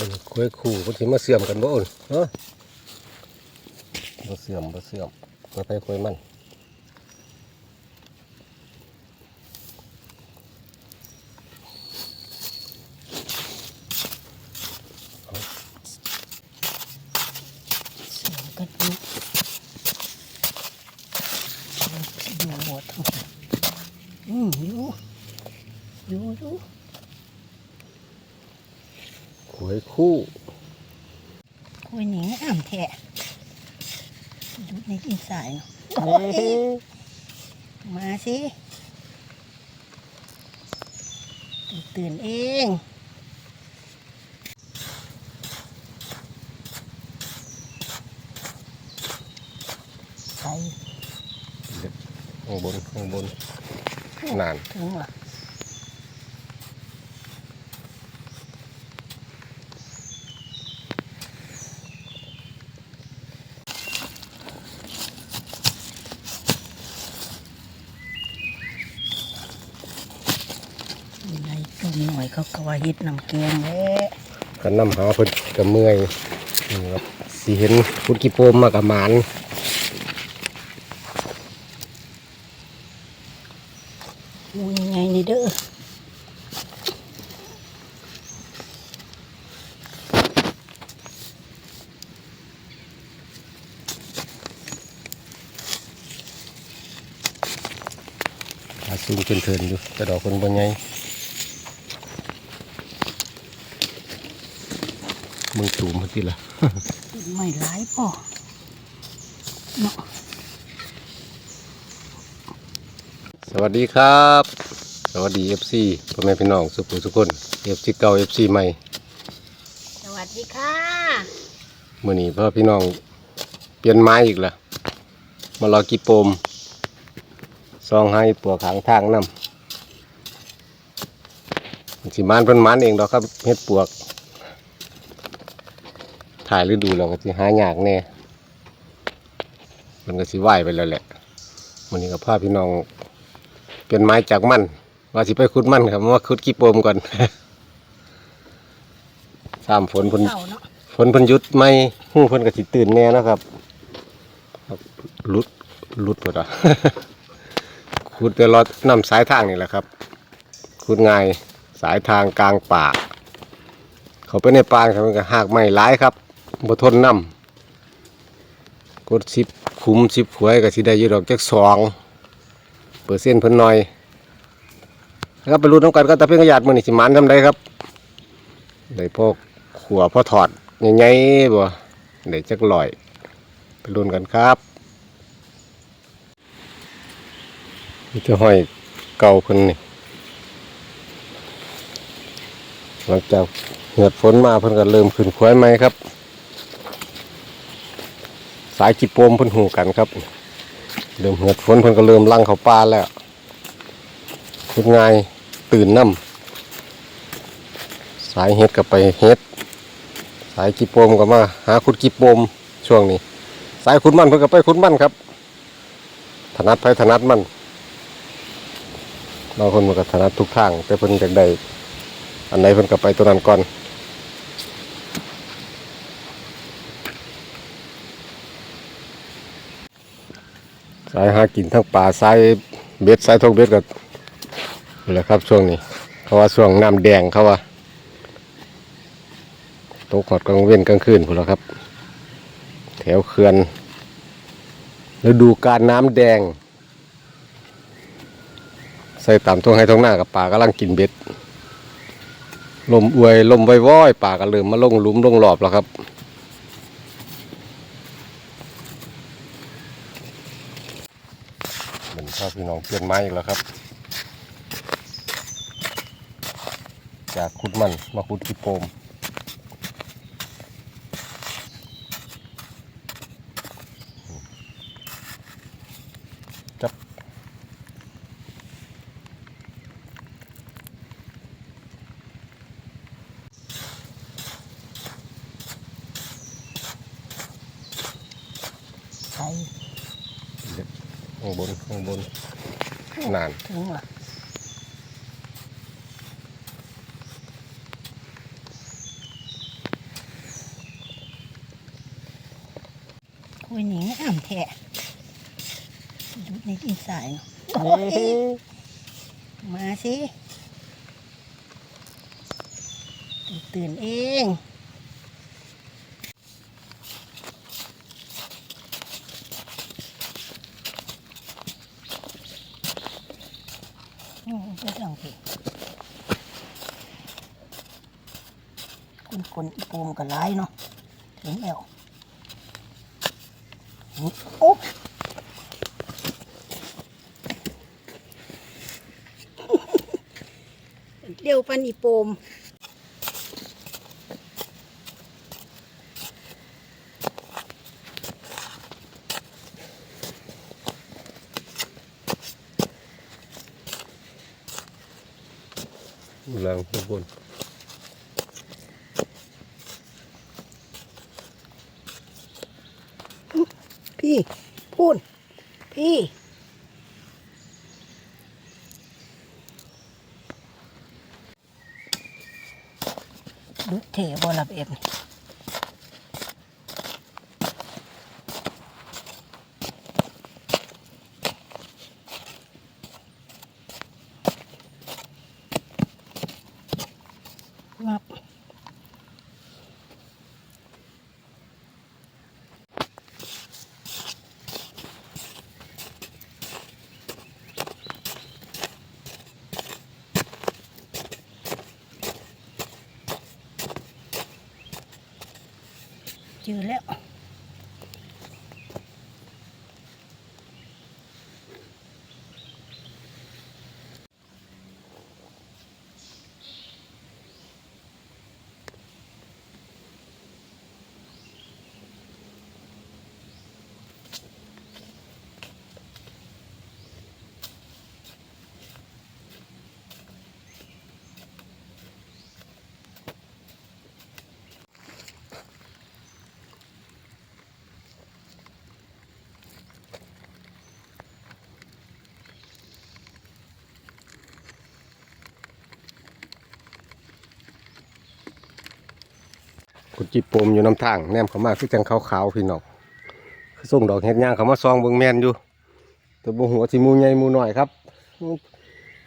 เป็นคุยขู่คนที่มาเสื่อมกันบ่โอนเนาะบ่เสื่อมบ่เสื่อมคุยไปคุยมันเสียงกันดูดูหมดทั้งหมดอืมอยู่อยู่อยู่ คุยคู่คุยหนีงามแท้ดูในอินสายเนาะโอ้ยมาสิ ตื่นเองใส่ข้างบนข้างบนนานถึงว่ะในตุ่ม หน่อยเขาก็ว่าเฮ็ดน้ำแกงแหละกันนำหาเพิ่นกับเมื่อยนี่ครับสิเห็นคุณกิโปมมากับหมานงูยังไงนี่เด้อหาสูงเทินๆอยู่แต่ดอกคนบ่ให มึงตูมมันติล่ะไม่ร้ายป่อเนาะสวัสดีครับ สวัสดี FC พ่อแม่พี่น้องสุขุทุกคน FC เก่า FC ใหม่ สวัสดีค่ะมื่อนี้พ่อพี่น้องเปลี่ยนไม้อีกละมารอกีโปมซองให้ปัวขางทางนำสิมานเพิ่นหมันเองดอกครับเฮ็ดปวก ถ่ายฤดูแล้วก็สิหายากแน่มันก็สิไหวไปแล้วแหละมื่อนี้ก็พาพี่น้องเปลี่ยนไม้จากมันว่าสิไปขุดมันครับมาขุดกีโปมก่อนสามฝนเพิ่นเต่าเนาะฝนเพิ่นหยุดไม่หู้เพิ่นก็สิตื่นแน่เนาะครับครับหลุดหลุดหมดอะขุดแต่รอน้ำสายทางนี่แหละครับขุดง่ายสายทางกลางป่า เขาไปในป่าครับมันก็หากไม้หลายครับ บ่ทนน้ำกดสิบคุ้มสิบหวยก็สิได้ยู่ดอกจักสองเปอร์เซ็นเพิ่นหน่อยครับไปรุ่นน้ำกันก็ตะเพียงกระยาดมือนี่สิมันทำได้ครับได้พวกขัวพอถอดใหญ่ๆบ่เดี๋ยวจักลอย ไปลุ้นกันครับนี่จะห้อยเก่าเพิ่นนี่หลังจากเหือฝนมาเพิ่นก็เริ่มขึ้นควายไหมครับ สายจิโปมเพิ่นหูกันครับ เริ่มเหือดฝนเพิ่นก็เริ่มลั่งเข้าป่าแล้วคุณง่ายตื่นน้ำสายเฮ็ดกับไปเฮ็ด สายกีโปมก็มาหาขุดกีโปมช่วงนี้ สายขุดมันเพิ่นก็ไปขุดมันครับ ถนัดไปถนัดมันบางคนมันก็ถนัดทุกทาง แต่เพิ่นอยากได้อันไหนเพิ่นก็ไปตัวนั้นก่อนายหากินทั้งป่าสายเบ็ดสายทกเบ็ดก็แหละครับช่วงนี้ เขาว่าช่วงน้ำแดงเขาว่าตกหอดกลางเว้นกลางคืนพุ่นแล้วครับ แถวเขื่อนฤดูการน้ำแดง ใส่ตามท้องให้ท้องหน้ากับป่ากำลังกินเบ็ดลมอวยลมว้อยๆป่าก็เริ่มมาลงหลุมลงหลอบแล้วครับ เหมือนพ่อพี่น้องเปลี่ยนไม้อีกแล้วครับ จากขุดมันมาขุดกีโปม บนข้างบนนานถึงละคุยหนีอ่ำแทะดูในดินสายมาสิ ตื่นเอง อืมก็ต้องสิคนคนอีปูมก็ร้ายเนาะถึงแล้วนี่โอ๊ะเร็วปันอีโปม แรงทุกคนพี่ พูนพี่ดูเทบอลับเอ็ม เจอแล้ว กุจิปมอยู่น้ำทางแนมเขามาคือจังขาวๆพี่น้องคือส่งดอกเห็ดย่างเขามาซองเบิงแมนอยู่แต่บหัวสิหมูใหญ่มูหน้อยครับ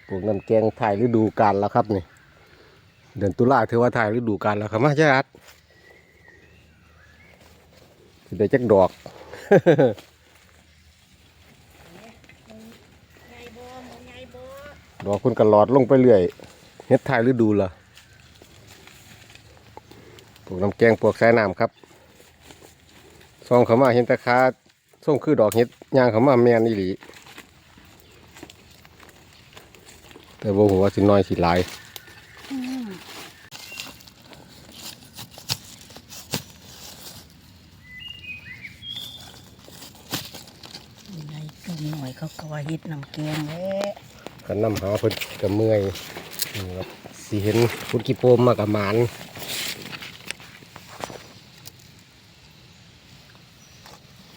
ปลูกน้ำแกงถ่ายฤดูกาลแล้วครับนี่ เดือนตุลาถือว่าถ่ายฤดูกาลแล้วครับมาจ้าอัดสิได้จักดอกดอกคุณกระหลอดลงไปเรื่อยเฮ็ดถ่ายฤดูละ ลูกน้ำแกงปลูกสายน้ำครับซองเขามาเห็นตะคาส่งคือดอกเห็ดย่างเขามาแมนอีหลีแต่บ่หัวาสิน้อยสิหลายในตุ่มหน่อยเขาก็ว่าเฮ็ดน้ำแกงแหละกันน้ำหาเพิ่นกะเมื่อยนี่ครับสิเห็นคุณกิโปมมากับหมาน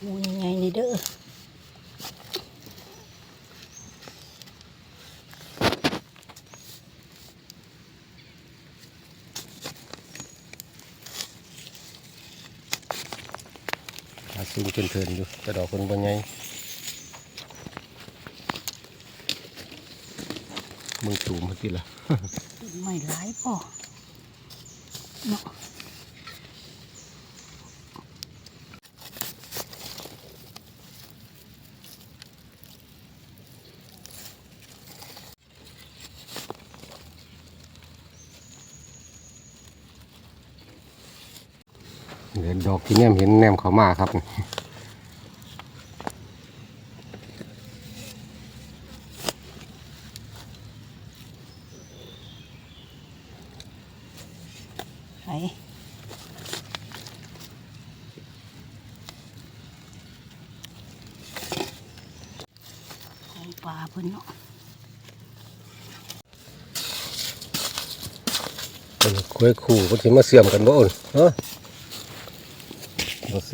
หมูยังไงนี่เด้อ หา ซูมเพลินๆอยู่แต่ดอกคนบ่ใหญ่มึงสูงเมื่อกี้ล่ะไม่หลายป่อเนาะ เดี๋ยวดอกที่แนมเห็นแนมเขามาครับไอ้ของปลาเพิ่นเนาะเป็นคุยขู่ก็สิมาเสื่อมกันบ่อุ่นเนาะบ่เ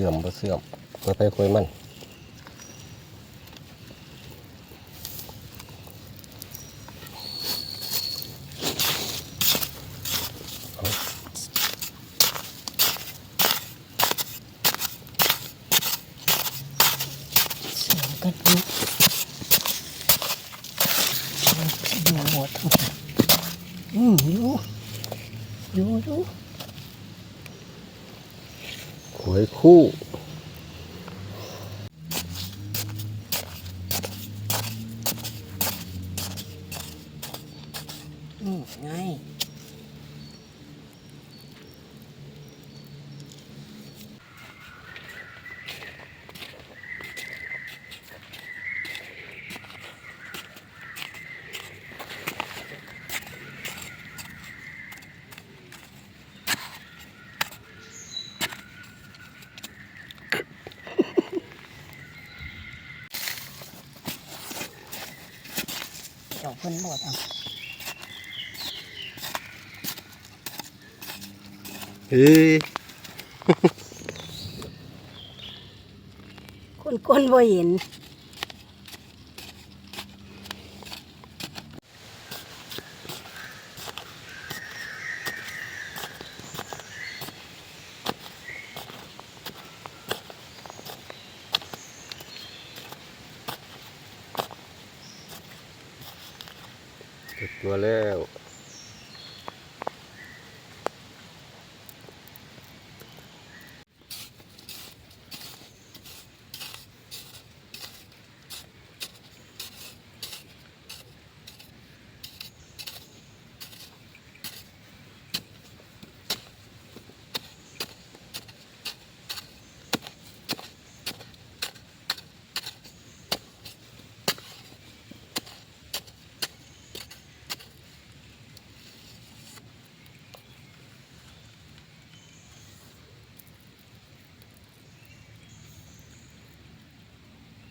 สื่อมบ่เสื่อมบ่ไปคุยมัน อยู่อยู่อยู่ หวยคู่ นี่ไงเจ้าเพิ่นบดอะ เฮ้ยคนคนบ่เห็นเก็บตัวแล้ว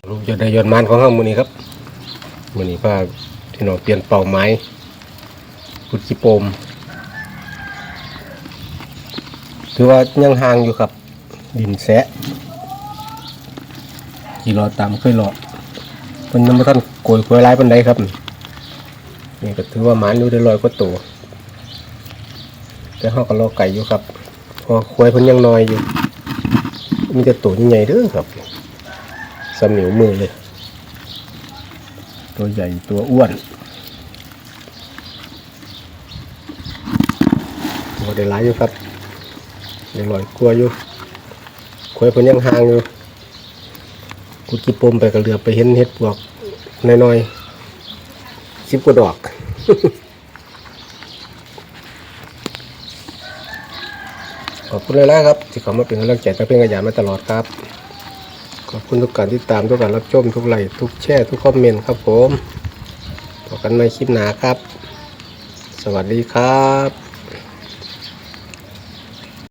ลูกจะได้ยนต์มันของเฮางมือนี้ครับมือนี้พาพี่น้องเปลี่ยนเป่าไม้พุดจิปมถือว่ายังห่างอยู่ครับ ดินแสะกี่รอตามเคยรอเพิ่นยังบ่ทันโกยควยหลายปานใดครับนี่ก็ถือว่ามานอยู่ได้ร้อยกว่าตัวแต่เฮาก็รอไก่อยู่ครับพอควยพิ่นยังน้อยอยู่ มีแต่ตัวใหญ่ๆเด้อครับ สมิวมือเลย ตัวใหญ่ตัวอ้วนตัวได้หลายอยู่ครับได้ลอยกลัวอยู่ควยเพิ่นยังห่างอยู่กุดกีปมไปกับเรือไปเห็นเห็ดปวกน้อยๆสิบกว่าดอกขอบคุณเลยนะครับ ที่เขามาเป็นกำลังใจตั้งเพียงกระยามาตลอดครับ ขอบคุณทุกการที่ตามทุกการรับชมทุกไลค์ทุกแชร์ทุกคอมเมนต์ครับผมพบกันในคลิปหน้าครับ สวัสดีครับ